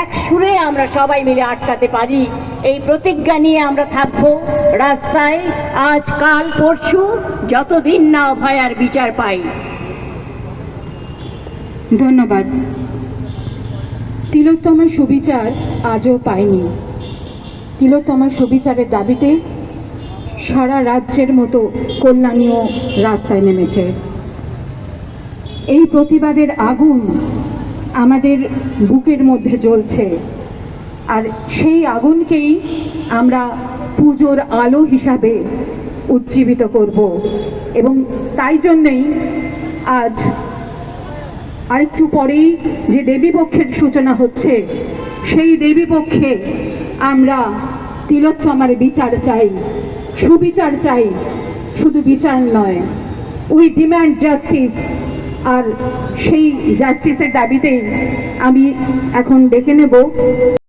এক সুরে আমরা সবাই মিলে আটকাতে পারি। এই প্রতিজ্ঞা নিয়ে আমরা থাকব রাস্তায়। আজ, কাল, পরশু, যতদিন না ভয়ার বিচার পাই। ধন্যবাদ। তিলোত্তমার সুবিচার আজও পায়নি তিলোত্তমার সুবিচারের দাবিতে সারা রাজ্যের মতো কল্যাণীয় রাস্তায় নেমেছে। এই প্রতিবাদের আগুন আমাদের বুকের মধ্যে জ্বলছে। আর সেই আগুনকেই আমরা পুজোর আলো হিসাবে উজ্জীবিত করব। এবং তাই জন্যই আজ আরেকটু পরেই যে দেবীপক্ষের সূচনা হচ্ছে, সেই দেবীপক্ষে আমরা তিলোত্তমার বিচার চাই, সুবিচার চাই। শুধু বিচার নয়, উই ডিম্যান্ড জাস্টিস আর সেই জাস্টিসের দাবিতেই আমি এখন ডেকে নেব।